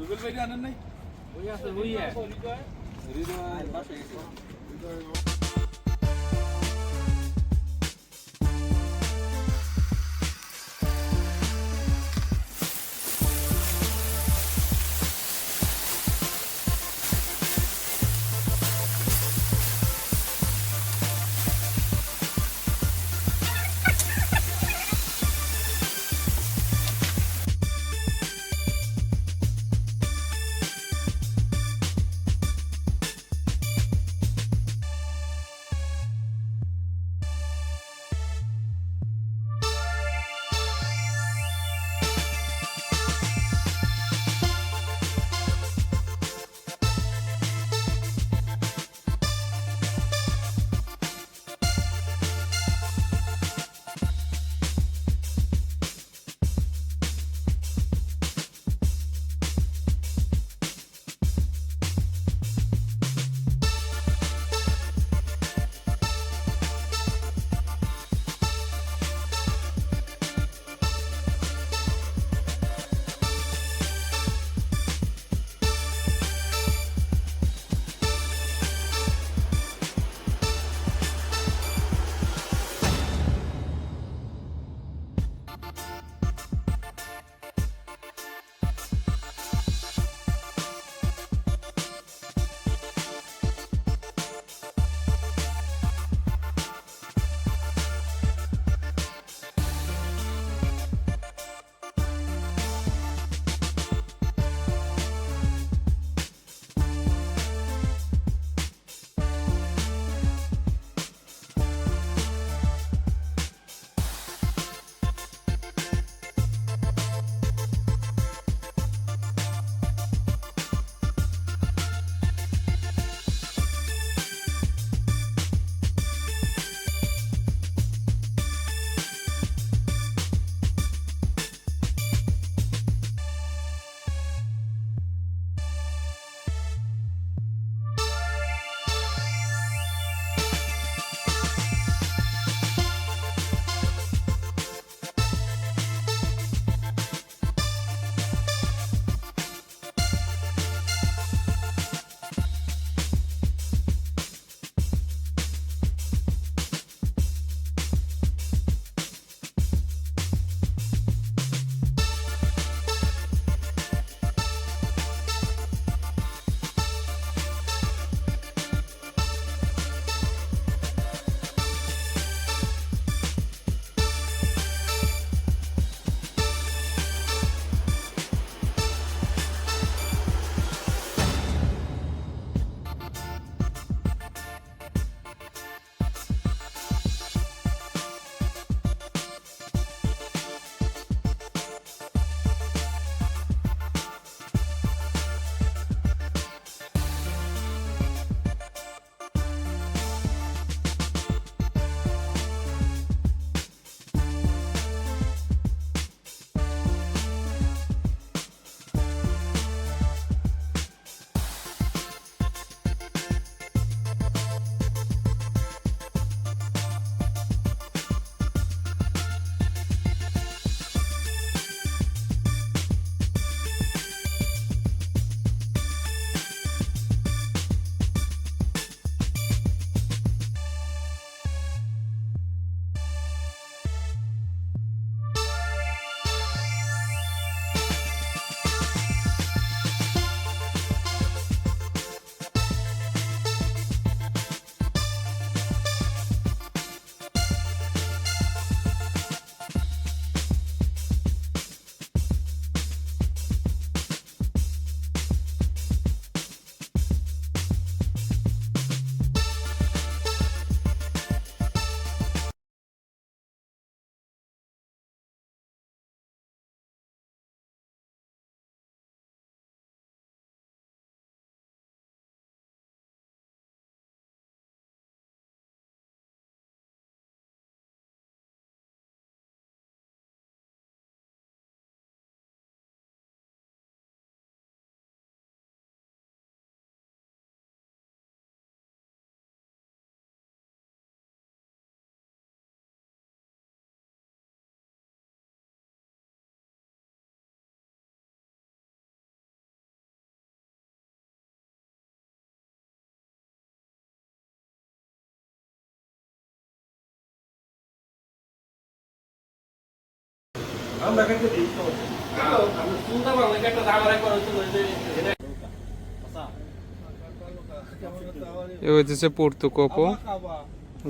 রুবেল ভাই আনেন নাই ওই আছে ওই হ্যাঁ হৃদয় হালাও এ পর্তুকোপো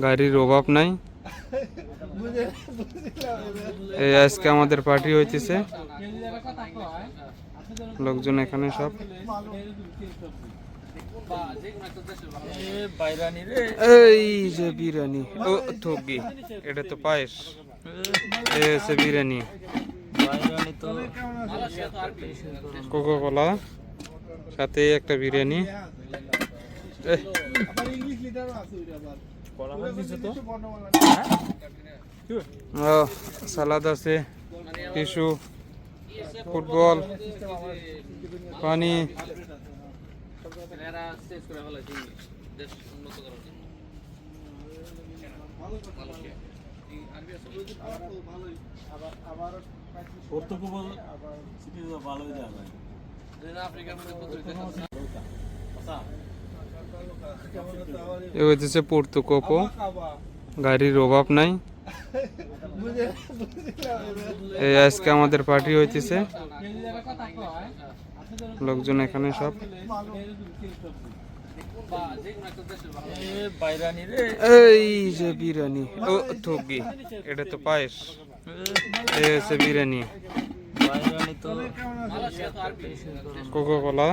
গাড়ির অভাব নাই। এই আজকে আমাদের পার্টি হইতেছে। লোকজন এখানে সব। বিরিয়ানি। ও এটা তো পায়েস। এই হচ্ছে বিরিয়ানি। কোকো কোলা সাথে একটা বিরিয়ানি। সালাদ আছে টিসু ফুটবল পানি। দেওয়া যায় এ হইতেছে পর্তুকোপো গাড়ির অভাব নাই। এই আজকে আমাদের পার্টি হইতেছে। লোকজন এখানে সব। এই যে বিরিয়ানি। ও থগি এটা তো পায়েস। হচ্ছে বিরিয়ানি। বাইরানি তো কোকো কোলা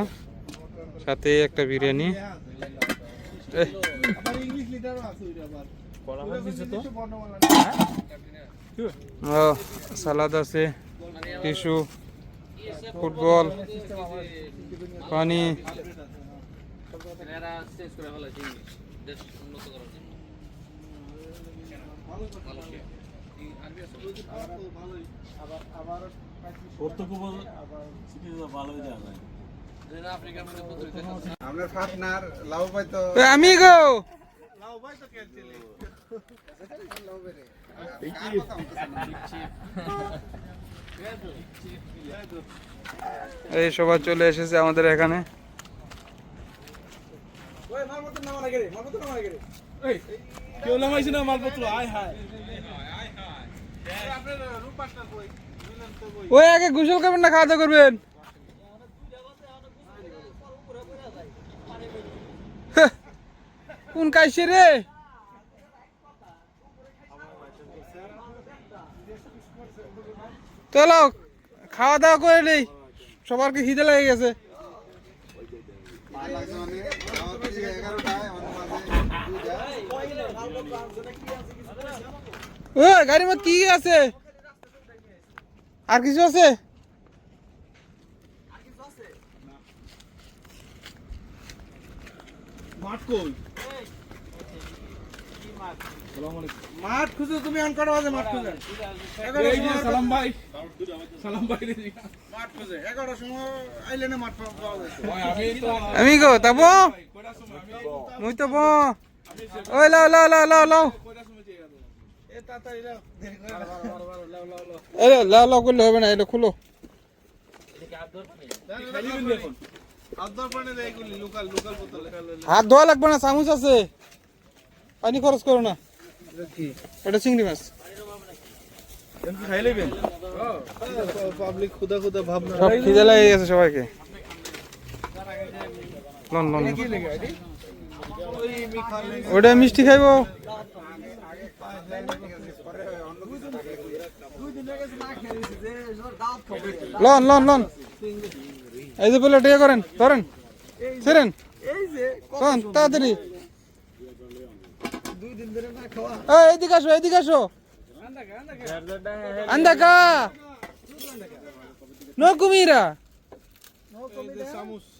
সাথে একটা বিরিয়ানি। সালাদ আছে, টিস্যু, ফুটবল, পানি। পর্তুগাল সিরিজ ভালোই আমি গো! এই সবাই চলে এসেছে আমাদের এখানে। কেউ নামাইছে না মালপত্র? আয় হায়। ওই আগে গোসল করবেন না খাওয়া দাওয়া করবেন? হ্যাঁ, কোন কাইছে রে? চলো খাওয়া দাওয়া করে নেই সবার কি খিদে লেগে গেছে লাগছে মানে আমার কাছে এগারোটায় আমার মাঝে দুইটা ও গাড়ির মধ্যে কি আছে? আর কিছু আছে? মাঠ কই? খুঁজো তুমি অন করো মাঝে মাঠ খুঁজে? এই যে সালাম ভাই। সালাম ভাই মাঠ খুঁজে এগারোটার সময় আইলে না মাঠ পাওয়া পাওয়া যাচ্ছে আমি গো তাবো মুই তো বো ওই লাও লাও লাও লাও লাও। এ লাও লাও, করলে হবে না, এটা খুলো। হাত ধোয়া লাগবে না, চামচ আছে। পানি খরচ করো না। এটা চিংড়ি মাছ। সব খিদে লাগে গেছে সবাইকে। ওটা মিষ্টি খাইবো। লন লন লন। এই যে বলে টিকে করেন ধরেন ছেড়েন। তাড়াতাড়ি। এই, এইদিকে আসো এইদিকে আসো। আন্দাকা। নো কুমিরা না এটা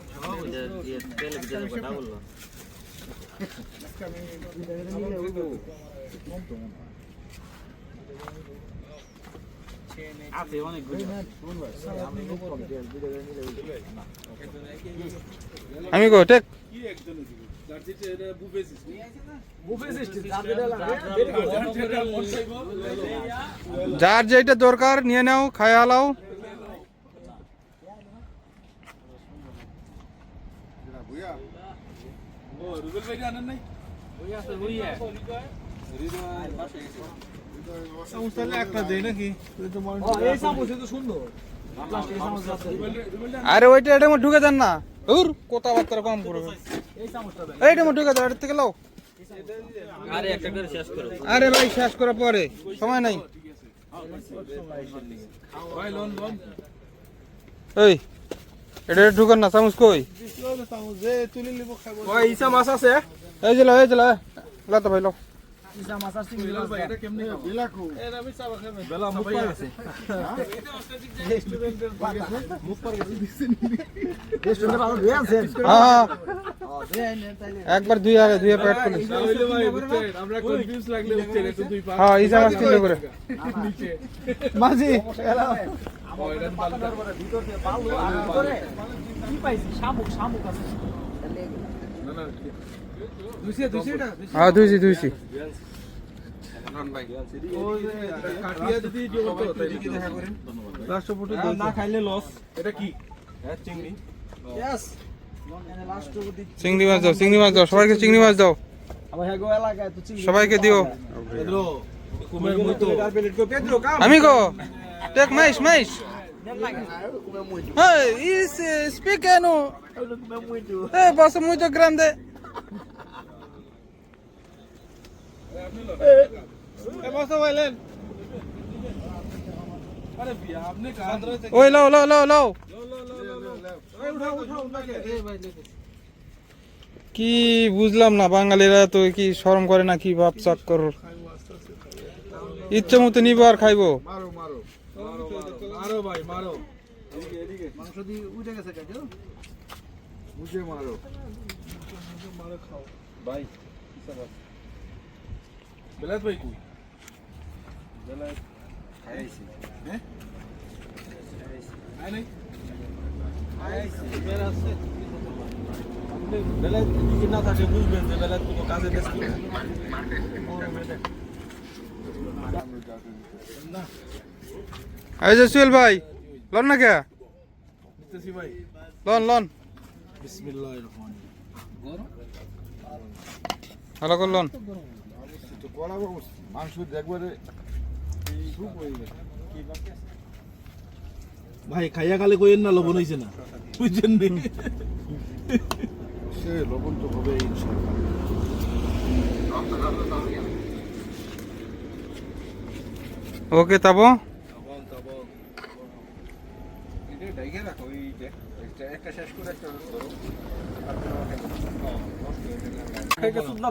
আমি গো যার যেটা দরকার নিয়ে নাও খায় হালাও রুবেল ভাই আনেন নাই? আরে ওইটা এটা ঢুকে দেন না। উর কথাবার্তা কম করবে এইটা ঢুকে দেন এটার থেকে লাও আরে ভাই শেষ করার পরে। সময় নাই। ভাই লোন লোন এই। এটা ঢুকান না চামচ কই? তুলি লিব খাব এই যে এই যে ভাই পাই গেছে। হ্যাঁ একবার দুই আগে দুই প্যাট করে তাহলে ভাই বুঝছেন আমরা কনফিউজ লাগলে বুঝছেন একটু দুই পা। হ্যাঁ চামচ তিনটে করে। মাঝি ও এটা ভালো না না হ্যাঁ ধুইছি ধুইছি। কাটিয়া যদি দিও তো তাই রাষ্ট্রপতি না খাইলে লস এটা কি? চিংড়ি। চিংড়ি মাছ দাও চিংড়ি মাছ দাও। সবাইকে চিংড়ি মাছ দাও। সবাইকে দিও। পেদ্রো কুমের মুইতো আমি গো টেক মাইস মাইস Hey, is uh, speak ano? Eh, passa muito grande. এ বসো ভাইলেন আরে বিয়া আপনি কাজ রয়েছে Oi, low. উঠাও উঠাও উঠাকে কি বুঝলাম না বাঙালিরা তো কি শরম করে না কি ভাব চাক কর ইচ্ছে মতো নিবো আর খাইবো মারো মারো ভাই মারো মাংস দিয়ে উঠে গেছে কাজে বুঝে মারো ভাই বেলাত ভাই কই বেলাত খাইছি হ্যাঁ আই নাই বেলাত যদি না থাকে বুঝবেন যে বেলাত কোনো কাজে ব্যস্ত না এই যে সুয়েল ভাই লন না কে? Loan loan. ভালো করে লন। মাংস ভাই খাইয়া খালে কইেন না লবণ হইছে না। বুঝছেন নি? সে লবণ তো হবে ইনশাআল্লাহ। ওকে তাবো।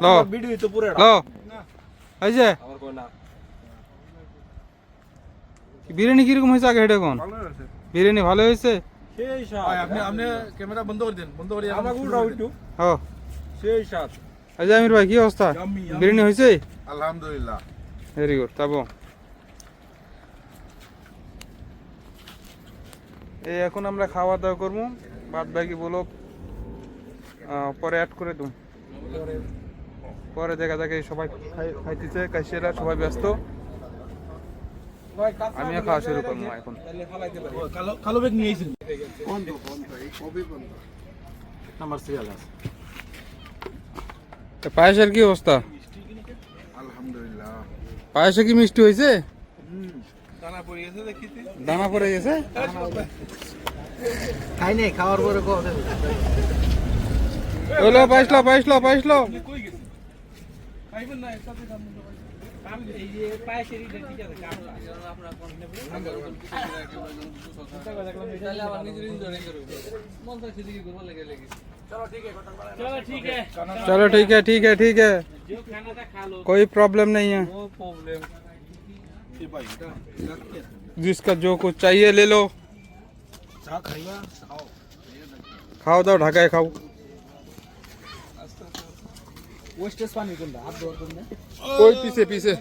লো। ভিডিও তো পুরো এই যে। বিরিয়ানি কীরকম হয়েছে আগে হেঁটে কোন? বিরিয়ানি ভালো হয়েছে? ভাই আপনি আপনি ক্যামেরা বন্ধ করে দেন বন্ধ করে আমরা একটু সেই সাত আমির ভাই কি অবস্থা. বিরিয়ানি হয়েছে? আলহামদুলিল্লাহ। ভেরি গুড তাবো। এই এখন আমরা খাওয়া দাওয়া করব বাদ বাকি বলো পরে অ্যাড করে দেবো। পরে দেখা যাক এই সবাই খাইতেছে কাশিয়ারা সবাই ব্যস্ত। আমিও খাওয়া শুরু করব এখন। কালো ব্যাগ নিয়ে নাম্বার সিরিয়াল আছে পায়েসের কি অবস্থা? আলহামদুলিল্লাহ। পায়েসে কি মিষ্টি হয়েছে? দানা পড়ে গেছে দেখিতে দানা পড়ে গেছে খাই নাই খাওয়ার পরে কথা ওলো পায়েস লো পায়েস লো পায়েস লো কই গেছে খাইবেন না একসাথে খাবেন चलो ठीक है ठीक है ठीक है कोई प्रॉब्लम नहीं है जिसका जो कुछ चाहिए ले लो। खाओ तो ढाका खाओ। कोई पीछे पीछे